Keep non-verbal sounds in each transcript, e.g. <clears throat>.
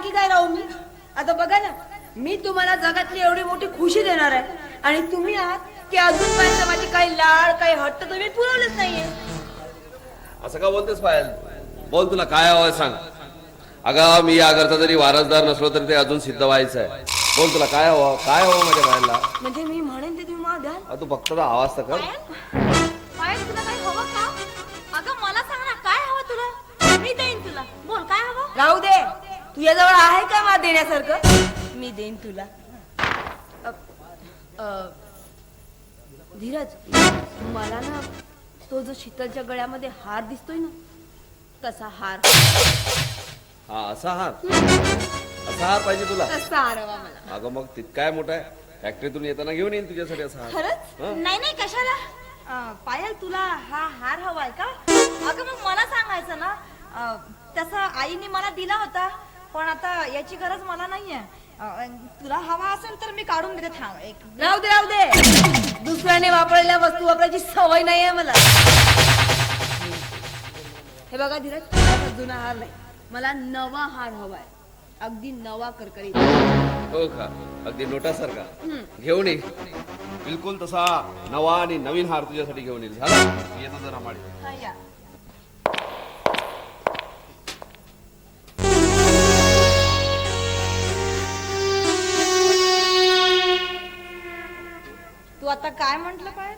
आणखी काय राहू मी? आता बघा ना मी तुम्हाला जगातली एवढी मोठी खुशी देणार आहे. आणि तुम्ही आहात की अजूनपर्यंत माझी काही लाड काही हट्ट तुम्ही पुरवलंच नाहीये. असं का बोलतेस पायल? बोल तुला काय हवंय सांग. अगं मी या घरचा जरी वारसदार नसलो तरी ते अजून सिद्ध व्हायचं आहे. बोल तुला काय हवं? काय हवं माझ्या पायलला म्हणजे मी म्हणेन ते तुम्ही मला द्याल अ, तू फक्त आवाज तर कर. पायल? तुझ्याजवळ आहे का मला देण्यासारखं? मी देईन तुला. अ, अ, धीरज मला ना तो जो शीतलच्या गळ्यामध्ये हार दिसतोय ना तसा हार. हा असा हार? असा हार पाहिजे तुला? तसा हार हवा मला. अगं मग तितकाय मोठा आहे. फॅक्टरीतून येताना घेऊन येईन तुझ्यासाठी असा हार. खरंच? हं? नाही नाही कशाला? अ, पायल तुला हा हार हवाय का? अगं मग मला सांगायचं ना अं, तसं आईने मला दिला होता. पण आता याची गरज मला नाहीये. अं, तुला हवा असेल तर मी काढून देते. थांब एक. राहू दे राहू दे. दुसऱ्याने वापरलेल्या वस्तू वापरायची सवय नाही आहे मला. हे बघा धीरज जुना हार नाही. मला नवा हार हवाय. अगदी नवा करकरीत. हो का? अगदी नोटासारखा घेऊन ये. बिलकुल तसा नवा आणि नवीन हार तुझ्यासाठी घेऊन येईल. झाला? मी येतो जरा माडी हा, या. आता काय म्हंटल काय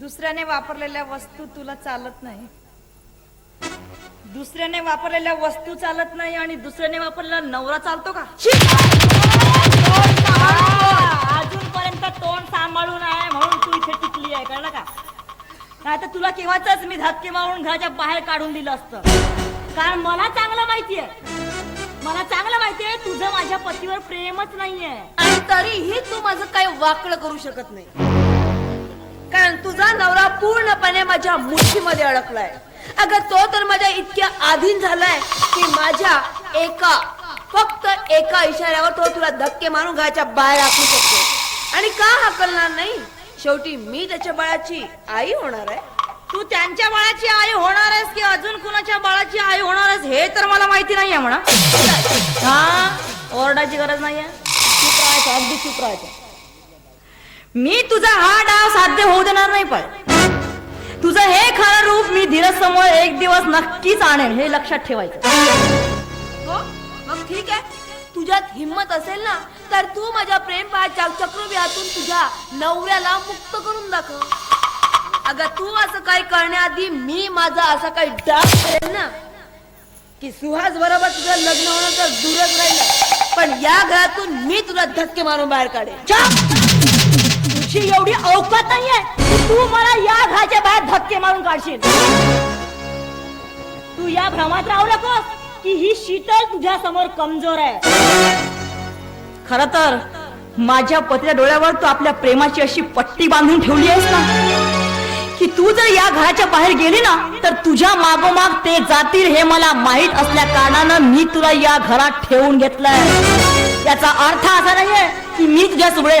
दुसऱ्याने वापरलेल्या वस्तू तुला चालत नाही. दुसऱ्याने वापरलेल्या वस्तू चालत नाही आणि दुसऱ्याने वापरलेला नवरा चालतो का? अजूनपर्यंत तोंड सांभाळून आहे म्हणून तू इथे टिकली आहे कळलं का? नाही तर तुला केव्हाच मी धक्के मारून घराच्या बाहेर काढून दिलं असतं. कारण मला चांगलं माहितीये मला चांगलं माहितीये तुझं माझ्या पतीवर प्रेमच नाहीये. आणि तरीही तू माझं काही वाकड करू शकत नाही. कारण तुझा नवरा पूर्णपणे माझ्या मुठीमध्ये अडकलाय. अगं तो तर माझ्या इतक्या आधीन झालाय की माझ्या एका फक्त एका इशाऱ्यावर तो तुला धक्के मारून घराच्या बाहेर टाकू शकतो. आणि का हाकलणार नाही? शेवटी मी त्याच्या बाळाची आई होणार आहे. तू त्यांच्या बाळाची आई होणार आहेस की अजून कुणाच्या बाळाची आई होणार आहेस हे तर मला माहिती नाहीये म्हणा. हा? ओरडायची गरज नाहीये? चुप राहायचं अगदी चुप राहायचं. मी तुझा हा डाव साध्य होऊ देणार नाही पण. तुझं हे खरं रूप मी धीरज समोर एक दिवस नक्कीच आणेन हे लक्षात ठेवायचं. हो मग ठीक आहे. तुझ्यात हिंमत असेल ना तर तू माझ्या प्रेम चक्रव्यातून तुझ्या नवऱ्याला मुक्त करून दाखव. अगं तू असं काही करण्याआधी मी माझा असा काही डाग करेल ना? की सुहास बरोबर तुझं लग्न होणं तर दूरच राहिलं. पण या घरातून मी तुला धक्के मारून बाहेर काढेल. तुझी एवढी अवकात नाहीये की तू मला या घराच्या बाहेर धक्के मारून काढशील. तू या भ्रमात राहू नकोस की ही शीतल तुझ्या समोर कमजोर आहे. खर तर माझ्या पतीच्या डोळ्यावर तू आपल्या प्रेमाची अशी पट्टी बांधून ठेवली आहेस ना? की तू जर या घराच्या बाहेर गेली ना तर तुझ्या मागोमाग ते जातील हे मला माहीत असल्या कारणानं मी तुला या घरात ठेवून घेतलंय. याचा अर्थ असा नाहीये की मी तुझ्या सुबळे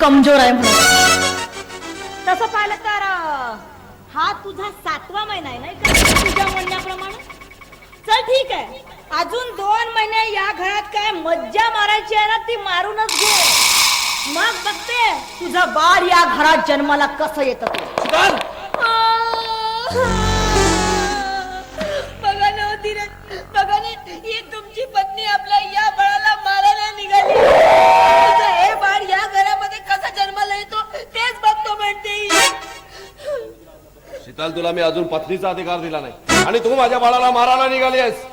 कमजोर आहे म्हणून. तसं पाहिलं तर हा तुझा सातवा महिना आहे नाही का? तुझ्या म्हणण्याप्रमाणे? चल ठीक आहे. अजून दोन महिने या घरात काय मज्जा मारायची आहे ना ती मारूनच घे. मग बघते तुझं बाळ या घरात जन्माला कसं येतं! बघा ना धीरज बघा ना ही तुमची पत्नी आपल्या या बाळाला मारायला निघाली. तुझं हे बाळ या घरामध्ये कसा जन्माला येतो तेच बघतो म्हणते. शीतल तुला मी अजून पत्नीचा अधिकार दिला नाही. आणि तू माझ्या बाळाला मारायला निघाली आहेस.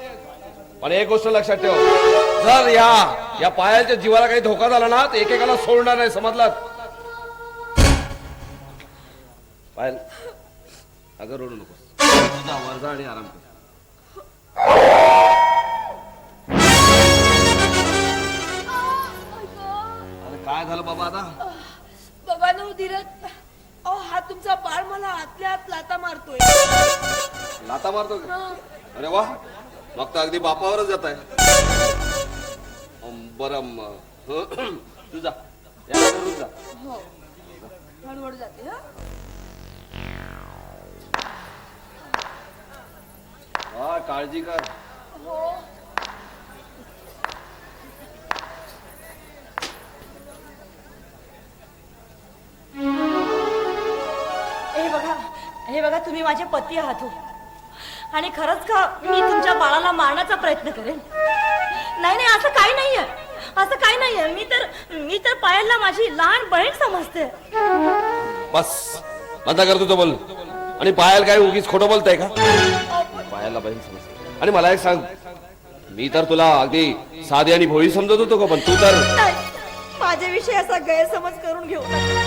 पण एक गोष्ट लक्षात ठेव. जर या या पायाच्या जीवाला काही धोका झाला ना तर एकेकाला सोडणार नाही समजलं? पायल अगं रडू नको. तुझा वर्जा आणि आराम कर. अरे काय झालं बाबा आता? बघा ना धीरज. अहो हा तुमचा बाळ मला आतल्या आत लाता मारतोय. लाता मारतो का? अरे वा. मग तर अगदी बापावरच जात आहे. बरं म- तू जा. या घरून जा. हो. हळूहळू जाते हा? काळजी कर. हे बघा हे बघा तुम्ही माझे पती आहात हो. आणि खरंच का मी तुमच्या बाळाला मारण्याचा प्रयत्न करेन? नाही नाही असं काही नाहीये. असं काही नाहीये. मी तर मी तर पायलला माझी लहान बहीण समजते. बस. बंद कर तुझं बोल. आणि पायल काय उगीच खोटं बोलताय का? पायाला बहीण समजते. आणि मला एक सांग मी तर तुला अगदी साधी आणि भोळी समजत होतो का पण तू तर नाही माझ्याविषयी असा गैरसमज करून घेऊ नका.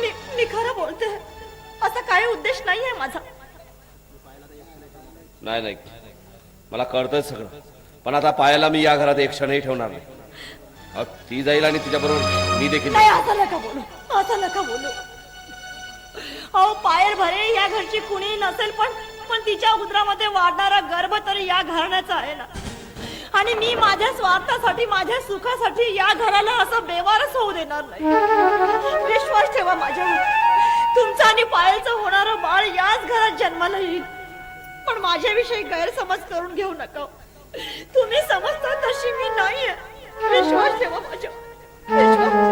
मी मी खरं बोलते. असा काही उद्देश नाहीये माझा. नाही नाही. मला कळतंय सगळं. पण आता पायाला मी या घरात एक क्षणही ठेवणार नाही. अहो, ती जाईल आणि तिच्या बरोबर मी देखील नाही असं नका बोलू. असं नका बोलू. अहो पायल भरे या घरची कुणी नसेल पण पण तिच्या उदरामध्ये वाढणारा गर्भ तरी या घराण्याचा आहे ना. आणि मी माझ्या स्वार्थासाठी माझ्या सुखासाठी या घराला असं बेवारस होऊ देणार नाही. विश्वास ठेवा माझ्यावर. तुमचं आणि पायलचं होणारं बाळ याच घरात जन्माला येईल. पण माझ्याविषयी गैरसमज करून घेऊ नका. तुम्ही समजता तशी मी नाहीये. विश्वास ठेवा माझ्या विश्वास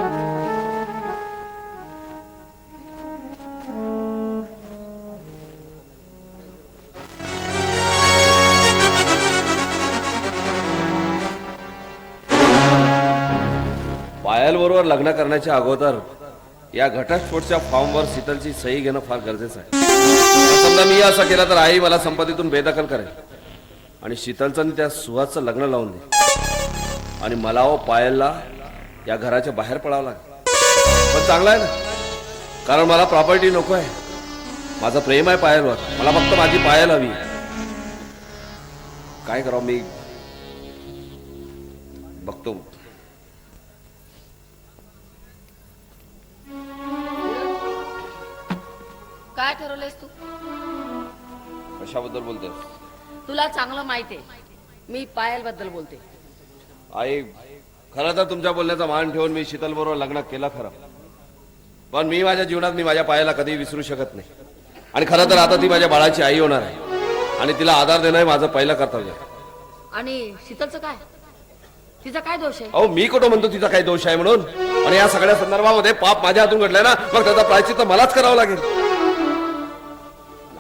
पायल बरोबर लग्न करण्याच्या अगोदर या घटस्फोटच्या फॉर्मवर शीतलची सही घेणं फार गरजेचं आहे. समजा मी असं केलं तर आई मला संपत्तीतून बेदखल करेल. आणि शीतलचं त्या सुहासचं लग्न लावून दे. आणि मला व पायलला या घराच्या बाहेर पडावं लागेल. पण चांगलं आहे ना? कारण मला प्रॉपर्टी नको आहे. माझं प्रेम आहे पायलवर. मला फक्त माझी पायल हवी काय करावं मी? बघतो. काय ठरवलंयस तू? कशाबद्दल बोलतेस? तुला चांगलं माहिती आहे. मी पायलबद्दल बोलते. आई खरं तर तुमच्या बोलण्याचा मान ठेवून मी शीतल बरोबर लग्न केलं खरं. पण मी माझ्या जीवनात मी माझ्या पायाला कधी विसरू शकत नाही. आणि खरं तर आता ती माझ्या बाळाची आई होणार आहे. आणि तिला आधार देणं हे माझं पहिलं कर्तव्य आहे. आणि शीतलचं काय? तिचा काय दोष आहे? अहो मी कुठं म्हणतो तिचा काही दोष आहे म्हणून? आणि या सगळ्या संदर्भामध्ये पाप माझ्या हातून घडलाय ना? मग त्याचा प्रायचित्त मलाच करावं लागेल.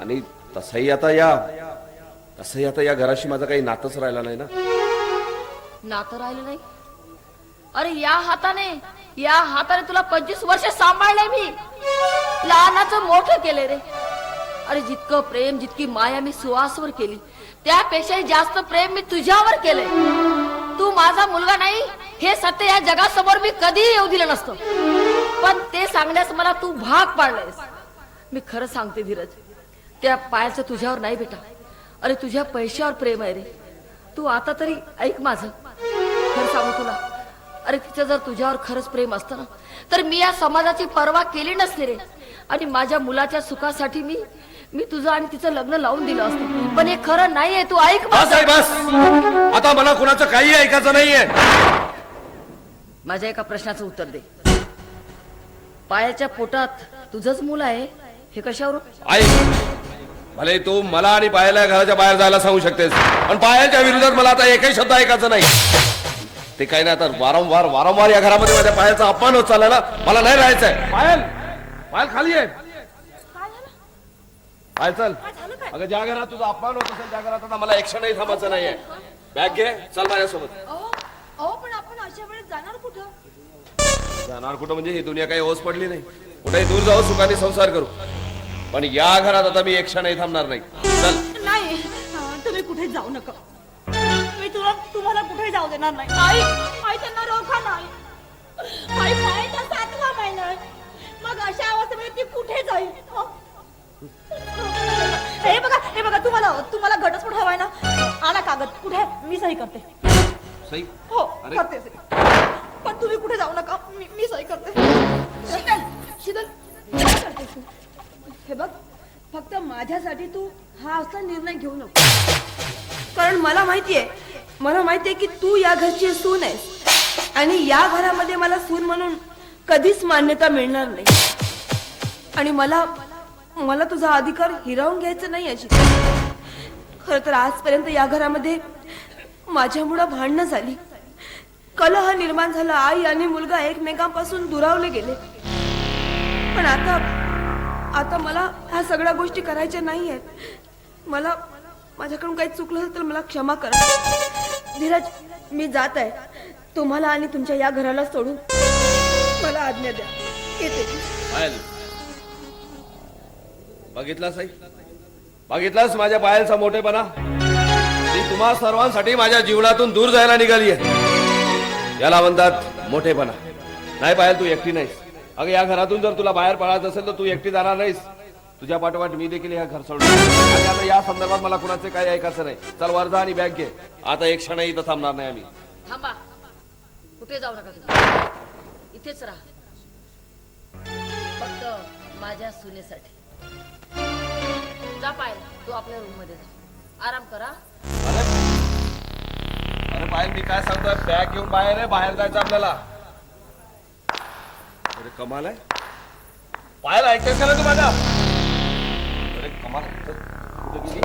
आणि तसंही आता या तसंही आता या घराशी माझं काही नातच राहिला नाही ना. नातं राहिलं नाही? अरे या हाताने या हाताने तुला पंचवीस वर्ष सांभाळलंय मी. लहानाचं मोठं केलंय रे. अरे जितकं प्रेम जितकी माया मी सुहासवर केली त्यापेक्षाही जास्त प्रेम मी तुझ्यावर केले तू माझा मुलगा नाही हे सत्य या जगासमोर मी कधीही येऊ दिलं नसतं. पण ते सांगण्यास मला तू भाग पाडलंयस. मी खरं सांगते धीरज त्या पायाचं तुझ्यावर नाही बेटा. अरे तुझ्या पैशावर प्रेम आहे रे. तू आता तरी ऐक माझं. खरं सांगू तुला. अरे तिचं जर तुझ्यावर खरंच प्रेम असतं ना तर मी या समाजाची पर्वा केली नसते रे. आणि माझ्या मुलाच्या सुखासाठी मी मी तुझं आणि तिचं लग्न लावून दिलं असतं. पण हे खरं नाहीये. तू ऐक बस. आहे बस. आता मला कुणाचं काही ऐकायचं नाहीये. माझ्या एका प्रश्नाचं उत्तर दे. पायाच्या पोटात तुझंच मूल आहे? हे कशावर ऐक. भले तू मला आणि पायाला घराच्या बाहेर जायला सांगू शकतेस पण पायाच्या विरोधात मला आता एकही शब्द ऐकायचं नाही. ते काही नाही तर वारंवार वारंवार या घरामध्ये माझ्या पायाचा अपमान होत चालला ना मला नाही राहायचंय. पायल पायल खाली आहे पायल चल. अगं ज्या घरात तुझा अपमान होत असेल त्या घरात आता मला एक क्षणही थांबायचं नाहीये. बॅग घे चल माझ्यासोबत. अहो पण आपण अशा वेळेस जाणार कुठं? जाणार कुठं म्हणजे ही दुनिया काही ओस पडली नाही. कुठेही दूर जाऊ सुखाने संसार करू. पण या घरात आता मी एक क्षणही थांबणार नाही. चल. नाही अं, तुम्ही कुठे जाऊ नका. मी तुला तुम्हाला कुठे जाऊ देणार नाही. आई आई त्यांना रोखा नाही. आई पायाचा सातवा महिना आहे. मग अशा अवस्थेमध्ये ती कुठे जाईल? हं? हे बघा हे बघा तुम्हाला तुम्हाला घटस्फोट हवाय ना? आणा कागद. कुठे? आहे? मी सही करते. सई हो अरे. करते सही. पण तुम्ही कुठे जाऊ नका. मी मी सही करते. शीतल शीतल काय करतेस तू? हे बघ फक्त माझ्यासाठी तू हा असा निर्णय घेऊ नको. कारण मला माहितीये मला माहितीये की तू या घरची सून आहेस. आणि या घरामध्ये मला सून म्हणून कधीच मान्यता मिळणार नाही. आणि मला मला तुझा अधिकार हिरावून घ्यायचं नाही याची खर तर आजपर्यंत या घरामध्ये माझ्यामुळं भांडणं झाली. कलह निर्माण झाला. आई आणि मुलगा एकमेकांपासून दुरावले गेले. पण आता आता मला ह्या सगळ्या गोष्टी करायच्या नाही आहेत मला माझ्याकडून काही चुकलं असेल तर मला क्षमा करा. धीरज मी जात आहे. तुम्हाला आणि तुमच्या या घराला सोडून मला आज्ञा द्या. येते. बघितलास बघितलास माझ्या पायलचा मोठेपणा? ती तुम्हा सर्वांसाठी माझ्या जीवनातून दूर जायला निघाली आहे याला म्हणतात मोठेपणा. नाही पायल तू एकटी नाहीस. अगं या घरातून जर तुला बाहेर पडायचं असेल तर तू एकटी जाणार नाहीस. तुझ्या पाठोपाठ मी देखील या घर सोडून आणि आता या संदर्भात मला कुणाचे काही ऐकायचं नाही. चल वर्धा आणि बॅग घे. आता एक क्षण इथं थांबणार नाही आम्ही. थांबा. कुठे जाऊ नका तुम्ही? इथेच राहा. फक्त माझ्या सुनेसाठी. जा पाहिजे तू आपल्या रूममध्ये जा. आराम करा. अरे अरे पायल मी काय सांगतोय? बॅग घेऊन बाहेर आहे बाहेर जायचं आपल्याला. अरे कमाल आहे. पायल ऐकतेस का ना तू माझा अरे कमाल. कुठे गेली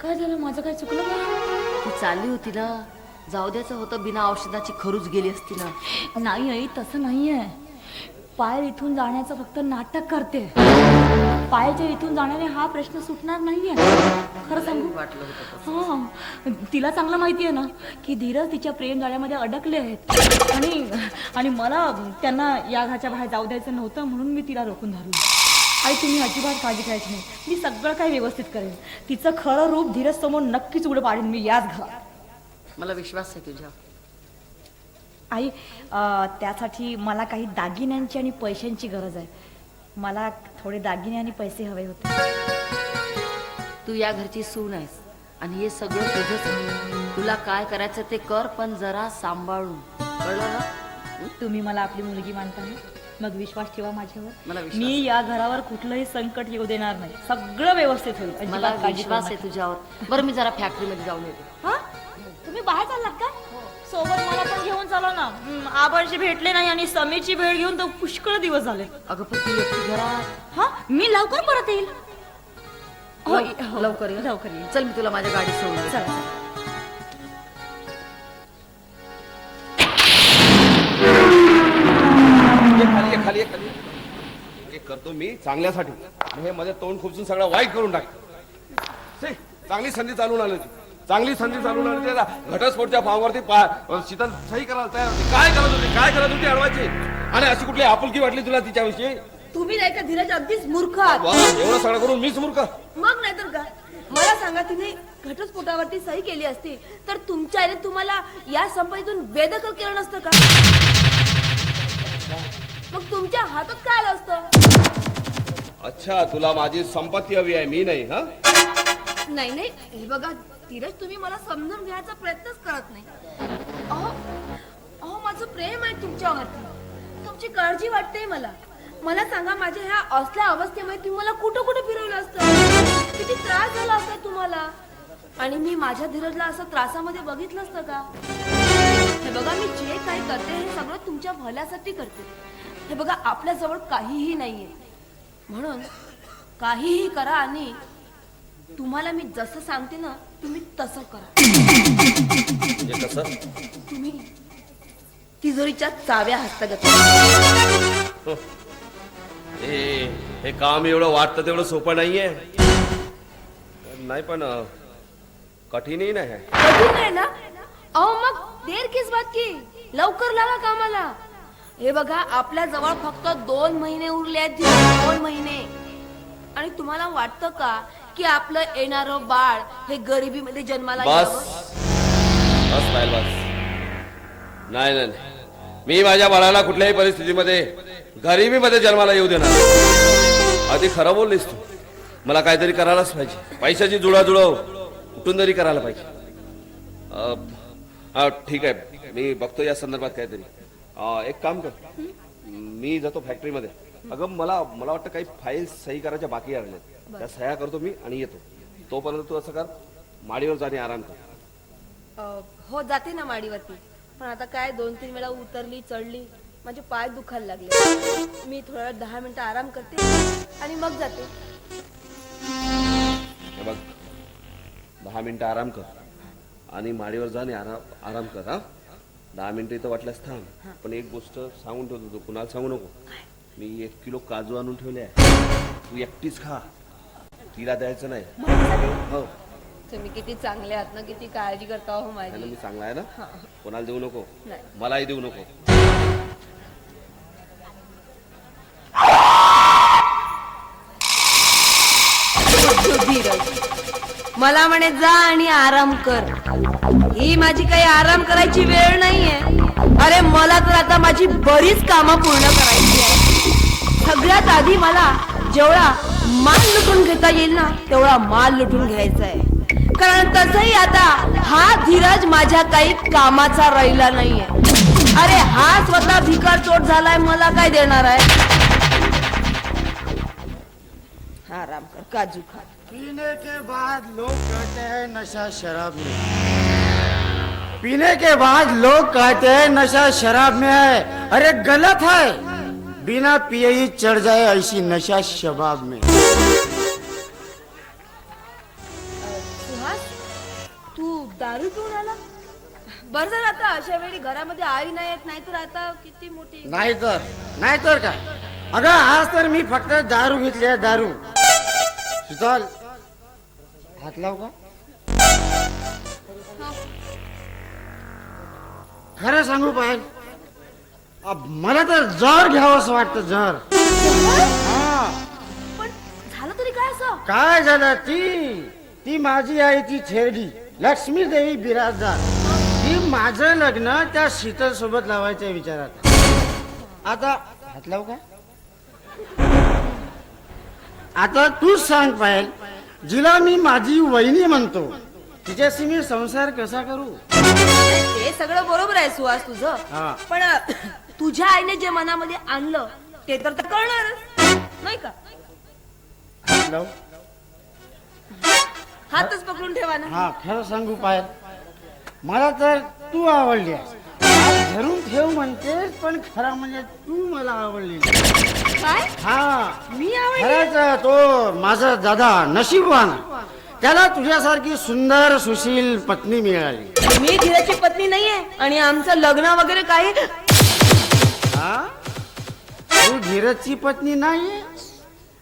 काय झालं? माझं काय चुकलं का? ती चालली होती ना. जाऊ द्यायचं होतं बिना औषधाची खरूच गेली असती ना. नाही आई तसं नाहीये. पायल इथून जाण्याचं फक्त नाटक करते. पायलच्या इथून जाण्याने हा प्रश्न सुटणार नाहीये. खरं सांगू? वाटलं हा. तिला चांगलं माहिती आहे ना की धीरज तिच्या प्रेम जाळ्यामध्ये अडकले आहेत. आणि आणि मला त्यांना या घराच्या बाहेर जाऊ द्यायचं नव्हतं म्हणून मी तिला रोखून धरलं. आई तुम्ही अजिबात काळजी करायची नाही. मी सगळं काही व्यवस्थित करेन. तिचं खरं रूप धीरज समोर नक्कीच उघडं पाडेन मी याच घरात. मला विश्वास आहे तुझ्या आई त्यासाठी मला काही दागिन्यांची आणि पैशांची गरज आहे. मला थोडे दागिने आणि पैसे हवे होते. तू या घरची सून आहेस आणि हे सगळं तुझंच. तुला काय करायचं ते कर पण जरा सांभाळून. कळलं ना? तुम्ही मला आपली मुलगी मानता मग विश्वास ठेवा माझ्यावर. मी या घरावर कुठलंही संकट येऊ देणार नाही. सगळं व्यवस्थित होईल. मला विश्वास आहे. तुझ्यावर. बरं मी जरा फॅक्टरीमध्ये जाऊन येते. हा? तुम्ही बाहेर चाललात का? सोबत मला पण घेऊन चालव ना हं, आबांशी भेटले नाही आणि समीची भेट घेऊन तर पुष्कळ दिवस झाले अगं पण तू एकटी घरात हा मी लवकर परत येईल हो, लव- हो, लवकर ये. लवकर येईल चल मी तुला माझ्या गाडीत सोडून देते. चला चला. ये खाली ये खाली ये खाली. हे करतो मी चांगल्यासाठी आणि हे मध्ये तोंड खुपसून सगळं वाईट करून टाक चांगली संधी चालून आली होती चांगली संधी चालून आली होती आता घटस्फोटच्या फॉर्मवरती पा- शीतल सही करायला तयार होती. काय करत होती? काय करत होती? अडवायची. आणि अशी कुठली आपुलकी वाटली तुला तिच्याविषयी? तुम्ही नाही का धीरज अगदीच मूर्ख आहात? एवढं सगळं करून मीच मूर्ख. मग नाहीतर का? मला सांगा तिने घटस्फोटावरती सही केली असती तर तुमच्या आईने तुम्हाला या संपत्तीतून बेदखल केलं नसतं का? मग तुमच्या हातात काय आलं असतं? अच्छा तुला माझी संपत्ती हवी आहे मी नाही हा? नाही नाही हे बघा धीरज तुम्ही मला समजून घ्यायचा प्रयत्नच करत नाही. अहो अहो माझं प्रेम आहे तुमच्यावरती. तुमची काळजी वाटते मला. मला सांगा माझ्या ह्या असल्या अवस्थेमध्ये तुम्ही मला कुठं कुठं फिरवलं असतं? किती त्रास झाला असता तुम्हाला? आणि मी माझ्या धीरजला असं त्रासामध्ये बघितलं असतं का? हे बघा मी जे काही करते हे सगळं तुमच्या भल्यासाठी करते. हे बघा आपल्या जवळ काहीही नाहीये. म्हणून काहीही करा आणि तुम्हाला मी जसं सांगते ना तुम्ही तसं करा. म्हणजे कसं? तुम्ही तिजोरीच्या चाव्या हस्तगत करा. हे. हे काम एवढं वाटतं तेवढं सोपं नाहीये. नाही पण अं, कठीणही नाही आहे. कठीण आहे ना? अहो मग देर किस बात की? लवकर लागा कामाला. हे बघा आपल्या जवळ फक्त दोन महिने उरले आहेत दोन महिने. आणि तुम्हाला वाटतं का की आपलं येणारं बाळ हे गरिबीमध्ये जन्माला बस? बस पाहिल बस. नाही नाही. मी माझ्या बाळाला कुठल्याही परिस्थितीमध्ये गरिबीमध्ये जन्माला येऊ देणार आधी खरं बोललीस तू. मला काहीतरी करायलाच पाहिजे. पैशाची जुळाजुळव कुठून तरी करायला पाहिजे. हा ठीक आहे. मी बघतो या संदर्भात काहीतरी. एक काम कर. मी जातो फॅक्टरीमध्ये अगं मला मला वाटतं काही फाईल सही करायच्या बाकी राहिल्यात त्या सह्या करतो मी आणि येतो. तोपर्यंत तू असं कर माडीवर जाणे आराम कर. हो जाते ना माडीवरती. पण आता काय दोन तीन वेळा उतरली चढली माझे पाय दुखायला लागले. मी थोडा वेळ दहा मिनिटं आराम करते आणि मग जाते. बघ दहा मिनिटं आराम कर आणि माडीवर जा आणि आराम आराम कर हा? दहा मिनिटं इथं वाटल्यास थांब. पण एक गोष्ट सांगून ठेवतो तू कुणाला सांगू नको. मी एक किलो काजू आणून ठेवले आहे. तू एकटीच खा. तिला द्यायचं नाही. हो. तुम्ही किती चांगले आहात ना किती काळजी करता हो माझी. मी चांगला आहे ना? कोणाला देऊ नको? नाही. मलाही देऊ नको. धीरज मला म्हणे जा आणि आराम कर. ही माझी काही आराम करायची वेळ नाहीये. अरे मला तर आता माझी बरीच कामं पूर्ण करायची आहे सगळ्यात आधी मला जेवढा माल लुटून घेता येईल ना तेवढा माल लुटून घ्यायचा आहे कारण तसही आता हा धीरज माझ्या काही कामाचा राहिला नाहीये. अरे हा स्वतः भिकार चोट झालाय मला काय देणार आहे? आराम कर काजू खा. पीने के बाद लोग कहते हैं नशा शराब में पीने के बाद लोग कहते हैं नशा शराब में है। अरे गलत है। बिना पिए ही चढ़ जाए ऐसी नशा शबाब में। बरं झालं आता अशा वेळी घरामध्ये आई नाही येत नाही तर आता किती मोठी नाही तर नाही तर काय? अगं आज तर मी फक्त दारू घेतली आहे दारू. सुताल हात लाव का खरं सांगू पाहिजे अब मला तर जर घ्यावं असं वाटतं जर. हा. पण झालं तरी काय असं? काय झालं? ती ती माझी आई ती थेरडी लक्ष्मी देवी बिराजदार. माझं लग्न त्या शीतल सोबत लावायच्या विचारात. आता हात लावू का? आता तूच सांग पाहिजे जिला मी माझी वहिनी म्हणतो. तिच्याशी मी संसार कसा करू? ते सगळं बरोबर आहे सुहास हा. तुझं पण अ, <clears throat> तुझ्या आईने जे मनामध्ये आणलं ते तर तर कळणारच. नाही का? हात लावू हातच पकडून ठेवा ना. हा खरं सांगू पाहिजे मला तर तू आवडली आहेस. धरून ठेव म्हणतेस पण खरं म्हणजे तू मला आवडली काय? हा. मी आवडली? खरंच तो माझा दादा नशीबवान त्याला तुझ्यासारखी सुंदर सुशील पत्नी मिळाली. मी धीराची पत्नी नाहीये आणि आमचं लग्न वगैरे काही हा? तू धीरजची पत्नी नाही?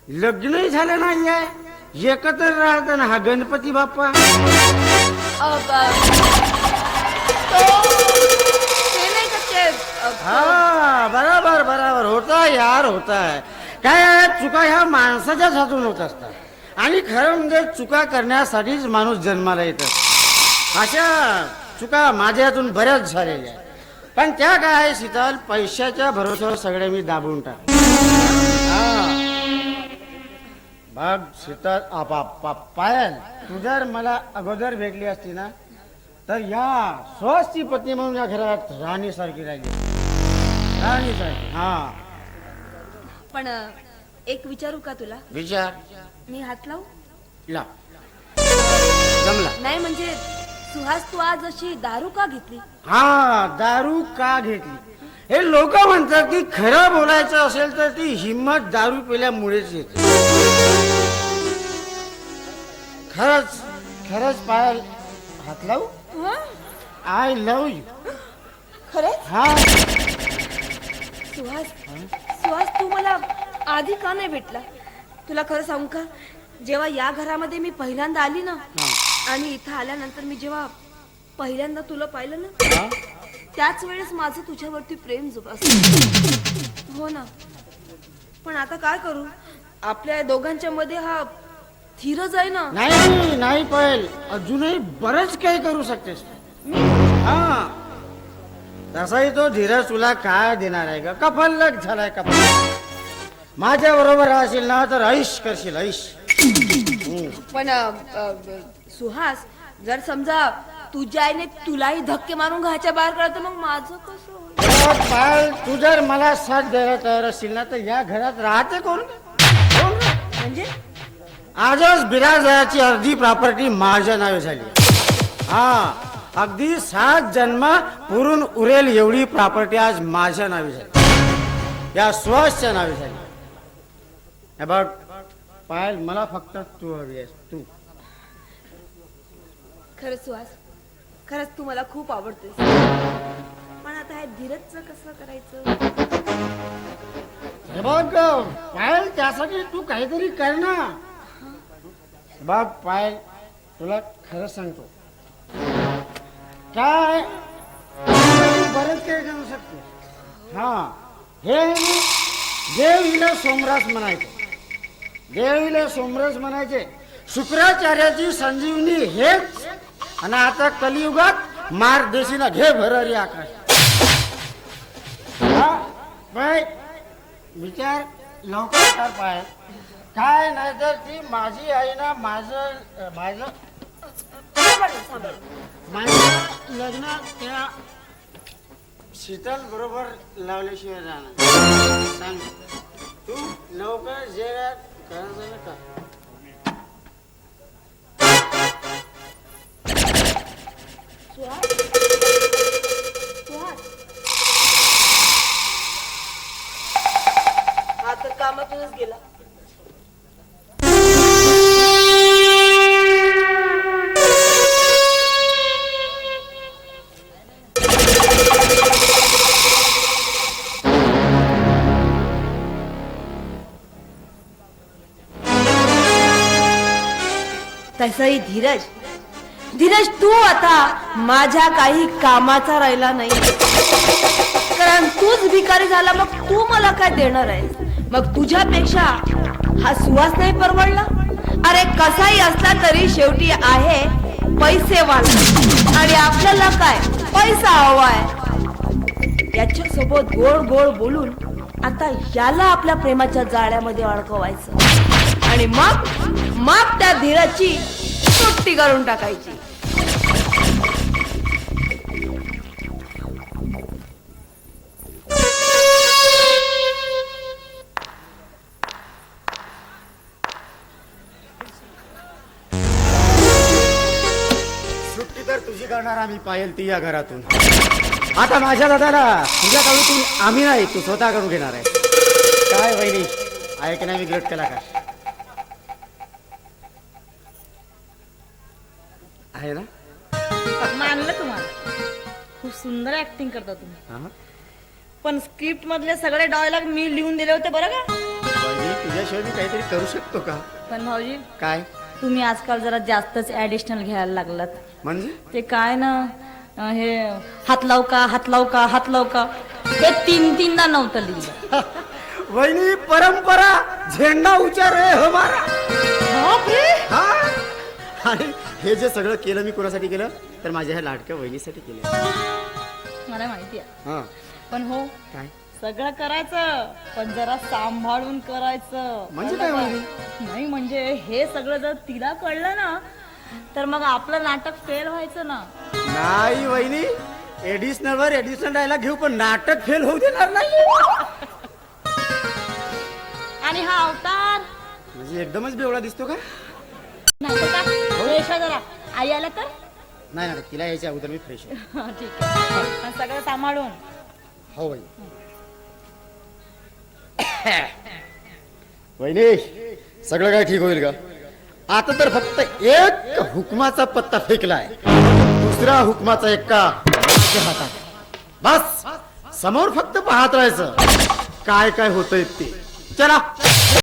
लग्नही झालं नाहीये. एकत्र राहताना हा गणपती बाप्पा. अ, ब- तो- ते नाही का ते अ, हा बराबर बराबर. होता यार होता. काय आहे, चुका ह्या माणसाच्याच हातून होत असतात. आणि खरं म्हणजे चुका करण्यासाठीच माणूस जन्माला येत अशा चुका माझ्या हातून बऱ्याच झालेल्या आहेत. पण त्या काय आहे शीतल? पैशाच्या भरोश्यावर सगळे मी दाबून टाक बघ शीतल आप पायल. तू जर मला अगोदर भेटली असती ना तर या स्वस्ती पत्नी म्हणून या घरात राणीसारखी राहिली. राणीसारखी हा. पण एक विचारू का तुला? विचार. मी हात लावू? ला. जमला. नाही म्हणजे सुहास तू आज अशी दारू का घेतली? हा दारू का घेतली? हे लोक म्हणतात की खरं बोलायचं असेल तर ती हिंमत दारू पिल्यामुळेच येते. खरंच खरंच पायल हात लावू? आय लव यू खरंच? हा. सुहास सुहास तू मला आधी का नाही भेटला? तुला खरं सांगू का? जेव्हा या घरामध्ये मी पहिल्यांदा आली ना आणि इथं आल्यानंतर मी जेव्हा पहिल्यांदा तुला पाहिलं ना? त्याच वेळेस माझं तुझ्यावरती प्रेम जोपासलं हो ना. पण आता काय करू? आपल्या दोघांच्या मध्ये हा धीरज आहे ना? नाही नाही पायल. अजूनही बरंच काही करू शकतेस. हा. तसाही तो धीरज तुला काय देणार आहे का कफल्लक झालाय कफल माझ्या बरोबर राहशील ना तर ऐश करशील ऐश. पण अ, अ, सुहास जर समजा तुझ्या आईने तुलाही धक्के मारून घराच्या बाहेर काढलं तर मग माझं कसं होईल? पायल तू जर मला साथ द्यायला तयार असशील ना तर या घरात राहते कोण? म्हणजे? आजच बिराजयाची अर्धी प्रॉपर्टी माझ्या नावे झाली हा अगदी सात जन्म पुरून उरेल एवढी प्रॉपर्टी आज माझ्या नावे झाली या सुहासच्या नावे झाली हे बघ पायल मला फक्त तू हवी आहेस तू. खरंच सुहास खरंच तू मला खूप आवडतेस पण आता हे धीरजचं कसं करायचं? हे बघ पायल त्यासाठी तू काहीतरी कर ना. बघ पायल तुला खरं सांगतो. काय? बरेच काही करू शकते. हा हे देवीला सोमरास म्हणायचे. देवीला सोमरस म्हणायचे शुक्राचार्याची संजीवनी हेच आणि आता कलियुगात मार देशीला घे भरारी आकाश. हा बाय विचार लवकर कर पाय काय नाही तर ती माझी आई ना माझं माझं माझं लग्न त्या शीतल बरोबर लावल्याशिवाय जाणार सांग. तू लवकर जे करायचं का तर कामातूनच गेला. तसही धीरज. धीरज तू आता माझ्या काही कामाचा राहिला नाही. कारण तूच भिकारी झाला मग तू मला काय देणार आहेस? मग तुझ्यापेक्षा हा सुवास नाही परवडला? अरे कसाही असला तरी शेवटी आहे पैसे वाला. आणि आपल्याला काय? पैसा हवाय याच्या सोबत गोड गोड बोलून आता याला आपल्या प्रेमाच्या जाळ्यामध्ये अडकवायचं. आणि मग मग त्या धीराची सुट्टी करून टाकायची. सुट्टी तर तुझी करणार आम्ही पायल ती या घरातून. आता माझ्या दादाला तुझ्या काळूतून आम्ही नाही तू स्वतः करून घेणार आहे. काय वहिनी ऐक केला का ग्रेट केला का आहे ना? मानलं तुम्हाला. खूप सुंदर ऍक्टिंग करता तुम्ही. हा? पण स्क्रिप्ट मधले सगळे डायलॉग मी लिहून दिले होते बरं का? वहिनी तुझ्याशिवाय मी काहीतरी करू शकतो का? पण भाऊजी काय? तुम्ही आजकाल जरा जास्तच ऍडिशनल घ्यायला लागलात. म्हणजे? ते काय ना अं, हे हात लाव का हात लाव का हात लाव का? हे तीन तीनदा नव्हतं लिहिलं. वहिनी परंपरा झेंडा उचार आहे हमारा हा? आणि हे जे सगळं केलं मी कोणासाठी केलं? तर माझ्या ह्या लाडक्या वहिनीसाठी केलं. मला माहिती आहे. हा. पण हो काय? सगळं करायचं पण जरा सांभाळून करायचं. म्हणजे कळलं काय का? म्हणजे? नाही म्हणजे हे सगळं जर तिला कळलं ना तर मग आपलं नाटक फेल व्हायचं ना. नाही वहिनी. एडिशनल वर एडिशनल डायलॉग घेऊ पण नाटक फेल होऊ देणार नाही. आणि हा अवतार. म्हणजे एकदमच बेवडा दिसतो का? का? जरा. आई आला तर? नाही नाही तिला यायच्या अगोदर मी फ्रेश हा, ठीक आहे. पण सगळं सांभाळून. हो वहिनी. वहिनी सगळं काय ठीक होईल का आता तर फक्त एक हुकमाचा पत्ता फेकलाय. दुसऱ्या हुकमाचा एक्का माझ्या हातात. बस. समोर फक्त पाहत राहायचं. काय काय होतंय ते. चला.